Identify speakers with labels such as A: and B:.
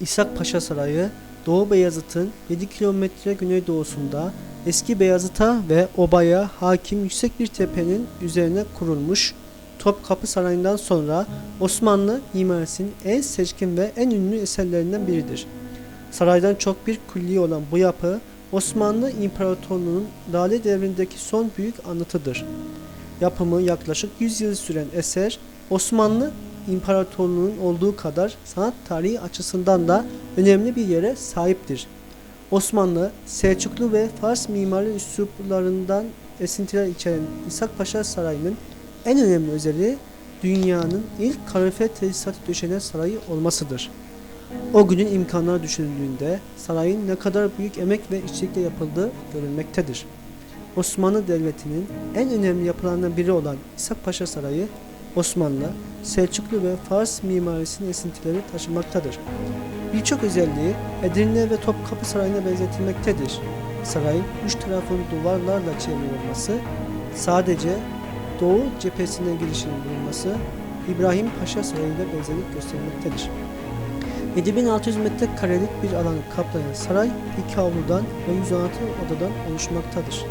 A: İshak Paşa Sarayı, Doğu Beyazıt'ın 7 kilometre güneydoğusunda eski Beyazıt'a ve obaya hakim yüksek bir tepenin üzerine kurulmuş Topkapı Sarayı'ndan sonra Osmanlı mimarisinin en seçkin ve en ünlü eserlerinden biridir. Saraydan çok bir külliye olan bu yapı Osmanlı İmparatorluğu'nun Lale devrindeki son büyük anıtıdır. Yapımı yaklaşık 100 yıl süren eser Osmanlı İmparatorluğu'nun olduğu kadar sanat tarihi açısından da önemli bir yere sahiptir. Osmanlı, Selçuklu ve Fars mimari üsluplarından esintiler içeren İshak Paşa Sarayı'nın en önemli özelliği dünyanın ilk kalorifer tesisatı döşenen sarayı olmasıdır. O günün imkanları düşünüldüğünde sarayın ne kadar büyük emek ve işçilikle yapıldığı görülmektedir. Osmanlı Devleti'nin en önemli yapılarından biri olan İshak Paşa Sarayı, Osmanlı, Selçuklu ve Fars mimarisinin esintileri taşımaktadır. Birçok özelliği Edirne ve Topkapı Sarayı'na benzetilmektedir. Sarayın üç tarafın duvarlarla çevrili olması, sadece doğu cephesinden girişinin bulunması İbrahim Paşa Sarayı ile benzerlik göstermektedir. 7600 metrekarelik bir alanı kaplayan saray iki avludan ve 116 odadan oluşmaktadır.